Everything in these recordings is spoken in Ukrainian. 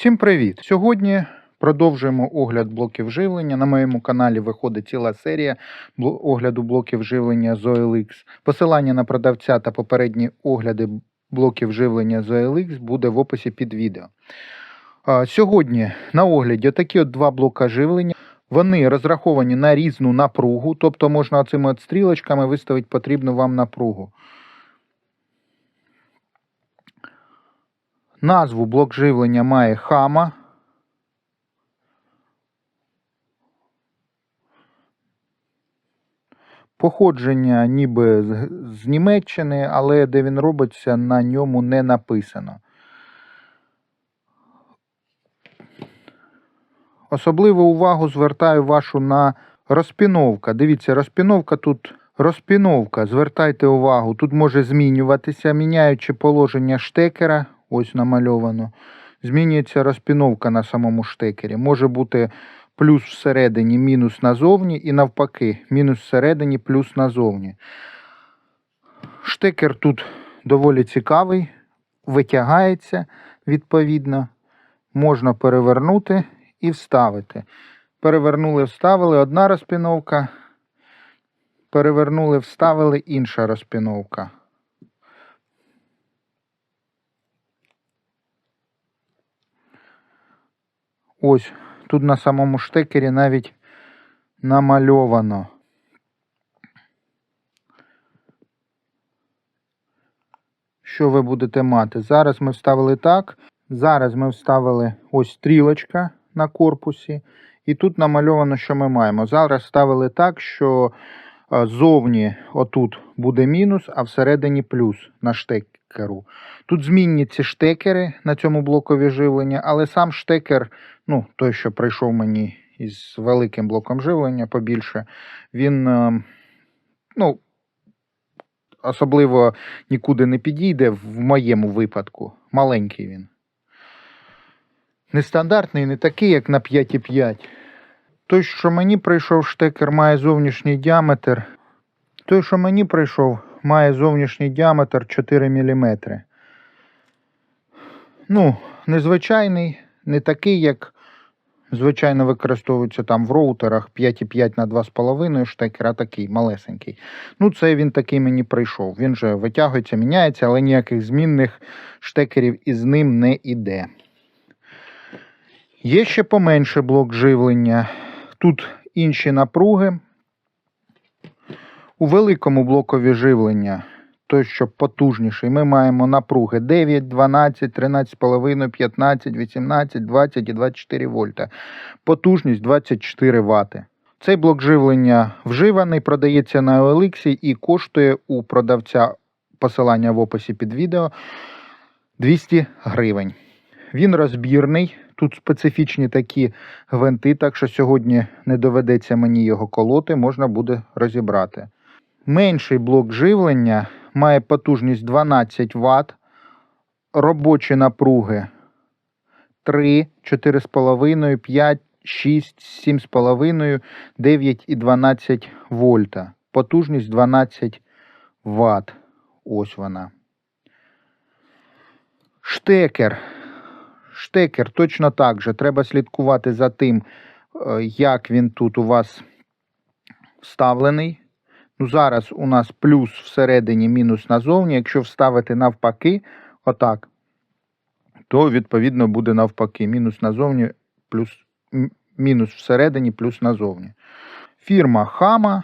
Всім привіт! Сьогодні продовжуємо огляд блоків живлення. На моєму каналі виходить ціла серія огляду блоків живлення з OLX. Посилання на продавця та попередні огляди блоків живлення з буде в описі під відео. Сьогодні на огляді такі от два блока живлення. Вони розраховані на різну напругу, тобто можна цими от стрілочками виставити потрібну вам напругу. Назву блок живлення має Хама. Походження ніби з, Німеччини, але де він робиться, на ньому не написано. Особливу увагу звертаю вашу на розпіновка. Дивіться, розпіновка тут розпіновка. Звертайте увагу, тут може змінюватися, міняючи положення штекера, ось намальовано. Змінюється розпіновка на самому штекері. Може бути плюс всередині, мінус назовні, і навпаки, мінус всередині, плюс назовні. Штекер тут доволі цікавий, витягається відповідно. Можна перевернути і вставити. Перевернули, вставили одна розпіновка. Перевернули, вставили інша розпіновка. Ось тут на самому штекері навіть намальовано. Що ви будете мати? Зараз ми вставили так. Зараз ми вставили ось стрілочка на корпусі. І тут намальовано, що ми маємо. Зараз ставили так, що е, зовні отут буде мінус, а всередині плюс на штекеру. Тут змінні ці штекери на цьому блокові живлення, але сам штекер, ну, той, що прийшов мені із великим блоком живлення побільше, він е, ну, особливо нікуди не підійде в моєму випадку. Маленький він. Нестандартний, не такий, як на 5,5. Той, що мені прийшов штекер, має зовнішній діаметр. Той, що мені прийшов, має зовнішній діаметр 4 мм. Ну, незвичайний, не такий, як звичайно використовується там в роутерах 5,5 на 2,5 штекер, такий малесенький. Ну, це він такий мені прийшов. Він же витягується, міняється, але ніяких змінних штекерів із ним не іде. Є ще поменше блок живлення. Тут інші напруги. У великому блокові живлення, той, що потужніший, ми маємо напруги 9, 12, 13,5, 15, 18, 20 і 24 вольта. Потужність 24 Вт. Цей блок живлення вживаний, продається на OLX і коштує у продавця посилання в описі під відео 200 гривень. Він розбірний. Тут специфічні такі гвинти, так що сьогодні не доведеться мені його колоти, можна буде розібрати. Менший блок живлення має потужність 12 Вт, робочі напруги 3, 4,5, 5, 6, 7,5, 9 і 12 вольта. Потужність 12 Вт. Ось вона. Штекер. Штекер точно так же. Треба слідкувати за тим, е, як він тут у вас вставлений. Ну, зараз у нас плюс всередині, мінус назовні. Якщо вставити навпаки, отак, то відповідно буде навпаки. Мінус назовні, плюс, мінус всередині, плюс назовні. Фірма Хама.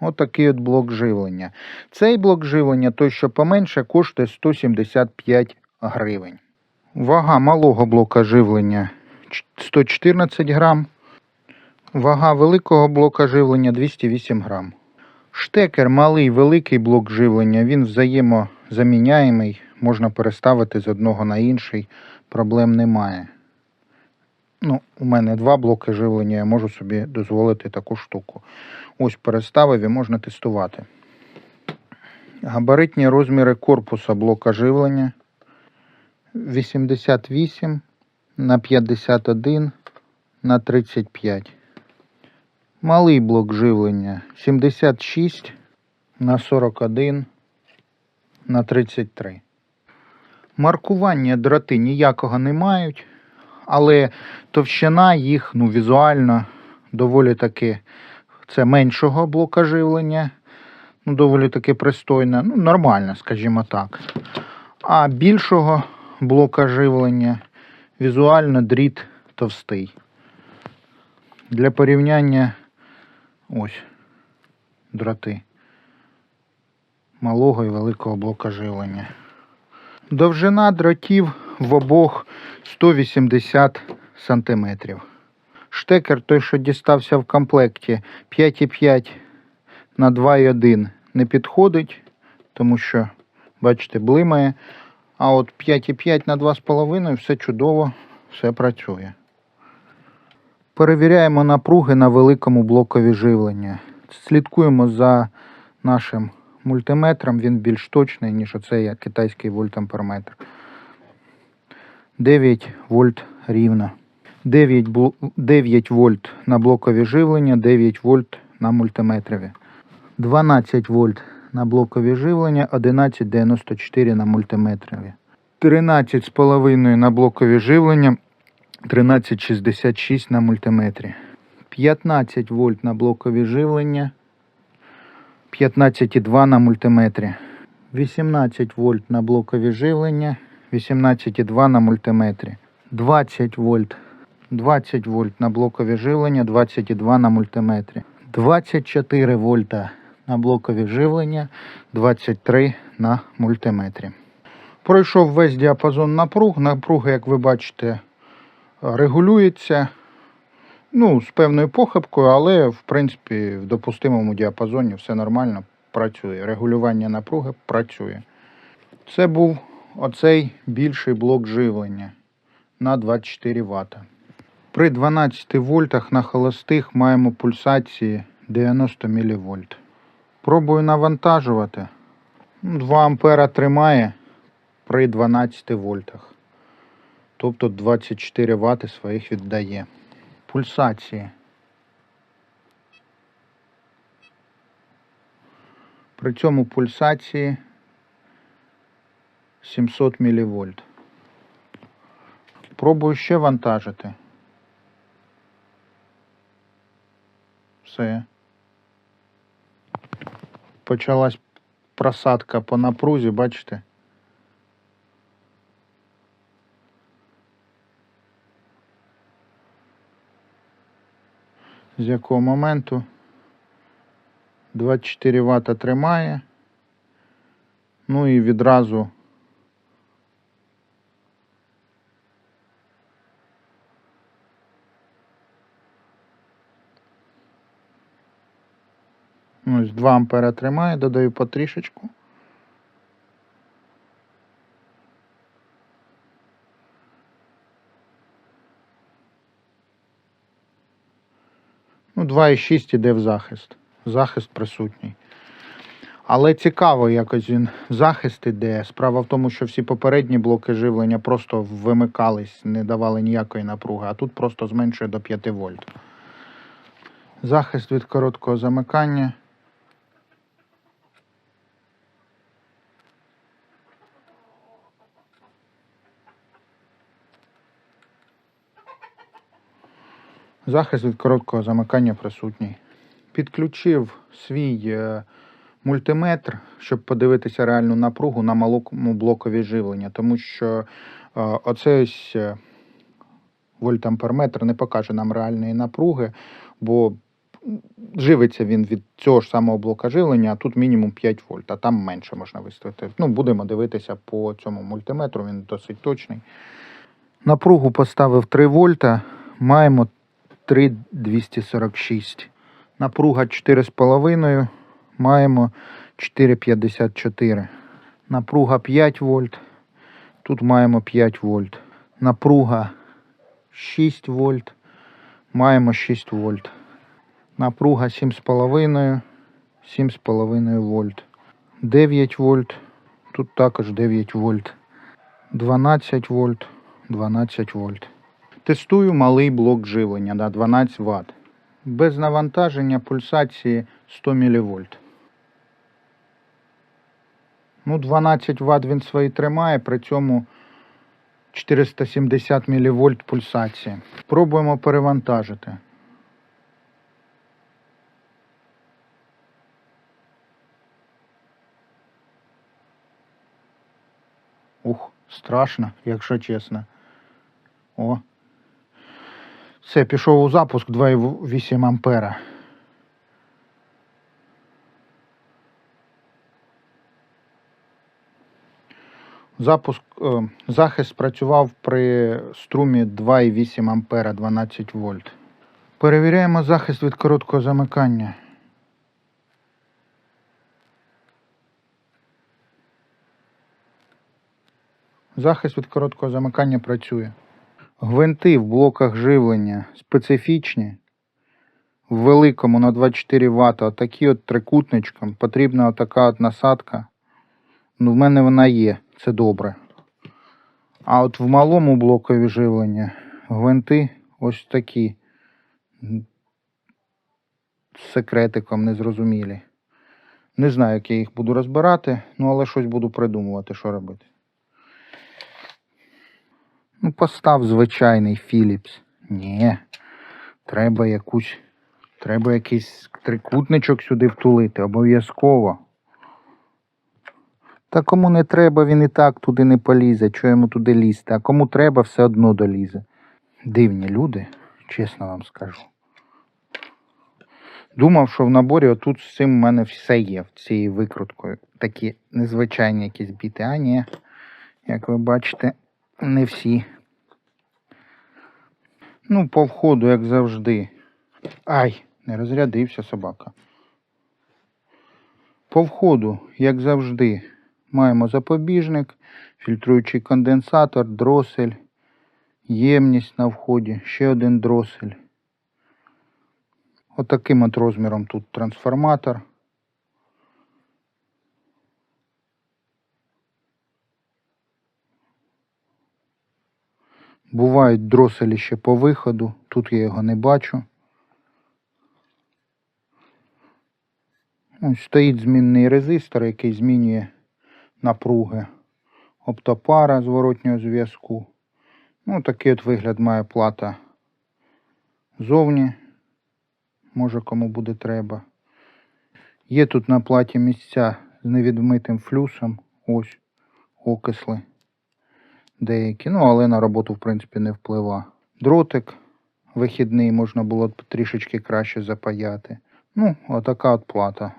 Отакий от блок живлення. Цей блок живлення, той, що поменше, коштує 175 гривень. Вага малого блока живлення 114 грам. Вага великого блока живлення 208 грам. Штекер малий, великий блок живлення, він взаємозаміняємий, можна переставити з одного на інший, проблем немає. Ну, у мене два блоки живлення, я можу собі дозволити таку штуку. Ось переставив і можна тестувати. Габаритні розміри корпуса блока живлення 88 на 51 на 35. Малий блок живлення 76 на 41 на 33. Маркування дроти ніякого не мають. але товщина їх ну, візуально доволі таки це меншого блока живлення. Ну, доволі таки пристойна, ну, нормально, скажімо так. А більшого блока живлення візуально дріт товстий. Для порівняння ось дроти малого і великого блока живлення. Довжина дротів в обох 180 см. Штекер той, що дістався в комплекті 5,5 на 2,1 не підходить, тому що, бачите, блимає. А от 5,5 на 2,5 все чудово, все працює. Перевіряємо напруги на великому блокові живлення. Слідкуємо за нашим мультиметром, він більш точний, ніж оцей китайський вольтамперметр. 9 вольт рівно. 9, бл- 9 вольт на блокові живлення, 9 вольт на мультиметрові. 12 вольт на блокові живлення, 11,94 на мультиметрові. 13,5 на блокові живлення, 13,66 на мультиметрі. 15 вольт на блокові живлення, 15,2 на мультиметрі. 18 вольт на блокові живлення, 18,2 на мультиметрі. 20 вольт, 20 вольт на блокові живлення, 22 на мультиметрі. 24 вольта на блокові живлення, 23 на мультиметрі. Пройшов весь діапазон напруг. Напруга, як ви бачите, регулюється. Ну, з певною похибкою, але в принципі в допустимому діапазоні все нормально працює. Регулювання напруги працює. Це був оцей більший блок живлення на 24 Вт. При 12 вольтах на холостих маємо пульсації 90 мВ. Пробую навантажувати. Ну, 2 ампера тримає при 12 вольтах. Тобто 24 Вт своїх віддає. Пульсації. При цьому пульсації 700 мВ. Пробую ще вантажити. Все. Почалась просадка по напрузі, бачите? З якого моменту 24 Вт тримає. Ну і відразу Ось 2 ампера тримає, додаю потрішечку. 2,6 іде в захист. Захист присутній. Але цікаво, якось він захист іде. Справа в тому, що всі попередні блоки живлення просто вимикались, не давали ніякої напруги, а тут просто зменшує до 5 вольт. Захист від короткого замикання. Захист від короткого замикання присутній. Підключив свій е, мультиметр, щоб подивитися реальну напругу на малому блокові живлення, тому що е, ось е, вольтамперметр не покаже нам реальної напруги, бо живиться він від цього ж самого блока живлення, а тут мінімум 5 вольт, а там менше можна виставити. Ну, будемо дивитися по цьому мультиметру, він досить точний. Напругу поставив 3 вольта, маємо 3,246. Напруга 4,5, маємо 4,54. Напруга 5 вольт, тут маємо 5 вольт. Напруга 6 вольт, маємо 6 вольт. Напруга 7,5, 7,5 вольт. 9 вольт, тут також 9 вольт. 12 вольт, 12 вольт. Тестую малий блок живлення на 12 Вт. Без навантаження пульсації 100 мВ. Ну, 12 Вт він свої тримає, при цьому 470 мВ пульсації. Пробуємо перевантажити. Ух, страшно, якщо чесно. О. Все, пішов у запуск 2,8 ампера. Запуск, е, захист працював при струмі 2,8 ампера 12 вольт. Перевіряємо захист від короткого замикання. Захист від короткого замикання працює. Гвинти в блоках живлення специфічні. В великому на 24 Вт, отакі от трикутничком. Потрібна отака от насадка. Ну, в мене вона є, це добре. А от в малому блокові живлення гвинти ось такі. З секретиком незрозумілі. Не знаю, як я їх буду розбирати, ну але щось буду придумувати, що робити. Ну, постав звичайний Philips. Ні. Треба якусь. Треба якийсь трикутничок сюди втулити, обов'язково. Та кому не треба, він і так туди не полізе, що йому туди лізти, а кому треба, все одно долізе. Дивні люди, чесно вам скажу. Думав, що в наборі отут з цим в мене все є, в цією викруткою. Такі незвичайні якісь біти. А ні, як ви бачите, не всі. Ну, по входу, як завжди. Ай, не розрядився собака. По входу, як завжди, маємо запобіжник, фільтруючий конденсатор, дросель, ємність на вході, ще один дросель. Отаким от розміром тут трансформатор. Бувають дроселі ще по виходу, тут я його не бачу. Ось стоїть змінний резистор, який змінює напруги оптопара зворотнього зв'язку. Ну, такий от вигляд має плата зовні. Може кому буде треба. Є тут на платі місця з невідмитим флюсом. Ось окисли деякі. Ну, але на роботу, в принципі, не вплива. Дротик вихідний можна було трішечки краще запаяти. Ну, отака от плата.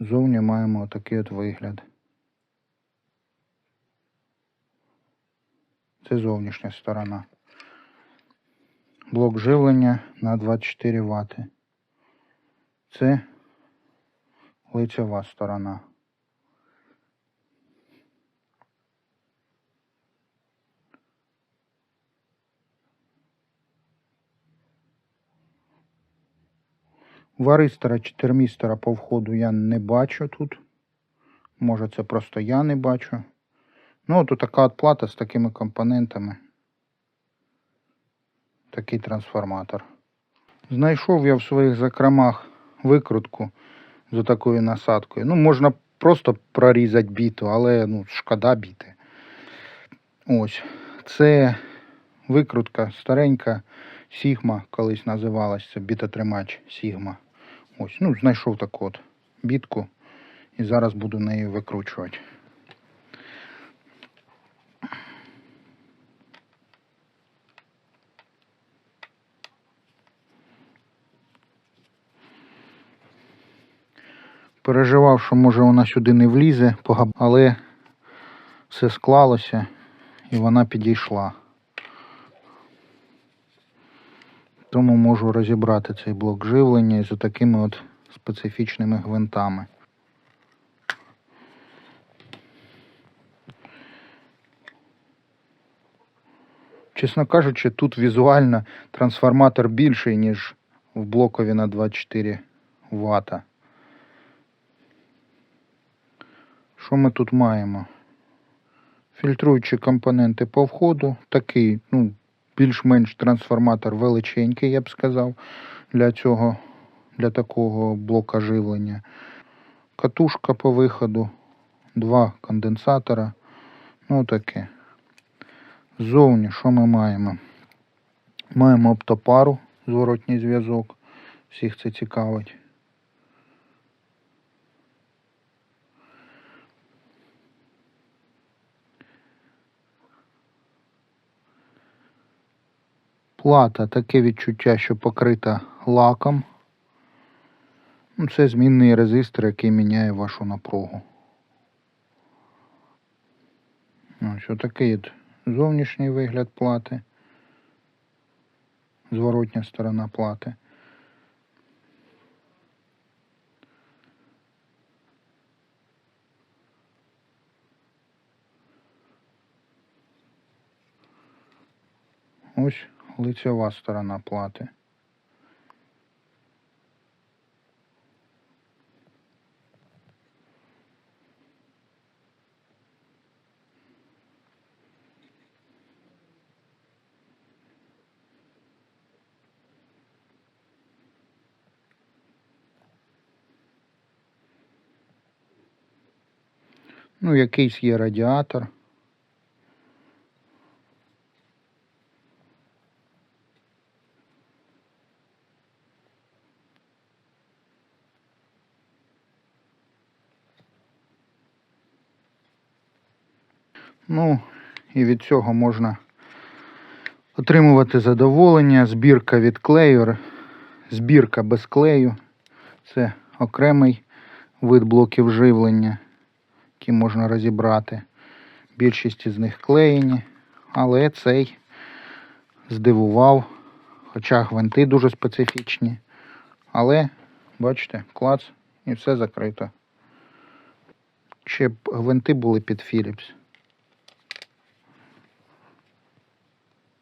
Зовні маємо отакий от вигляд. Це зовнішня сторона. Блок живлення на 24 Вт. Це лицева сторона. Варистора чи термістора по входу я не бачу тут. Може це просто я не бачу. Ну, от така от плата з такими компонентами. Такий трансформатор. Знайшов я в своїх закромах викрутку з такою насадкою. Ну, можна просто прорізати біту, але ну, шкода біти. Ось. Це викрутка старенька Sigma, колись називалась, це бітотримач Sigma. Ось, ну, знайшов таку от бітку і зараз буду нею викручувати. Переживав, що може вона сюди не влізе, але все склалося і вона підійшла. Тому можу розібрати цей блок живлення з такими от специфічними гвинтами. Чесно кажучи, тут візуально трансформатор більший, ніж в блокові на 24 Вт. Що ми тут маємо? Фільтруючі компоненти по входу. Такий, ну, більш-менш трансформатор величенький, я б сказав, для цього, для такого блока живлення. Катушка по виходу, два конденсатора. Ну таке. Ззовні, що ми маємо? Маємо оптопару, зворотній зв'язок. Всіх це цікавить. Плата таке відчуття, що покрита лаком. Ну, Це змінний резистор, який міняє вашу напругу. Ось отакий от зовнішній вигляд плати. Зворотня сторона плати. Лицева сторона плати. Ну, якийсь є радіатор. Ну, і від цього можна отримувати задоволення. Збірка від клею, збірка без клею. Це окремий вид блоків живлення, які можна розібрати. Більшість із них клеєні, але цей здивував. Хоча гвинти дуже специфічні. Але, бачите, клац і все закрито. Ще б гвинти були під Philips.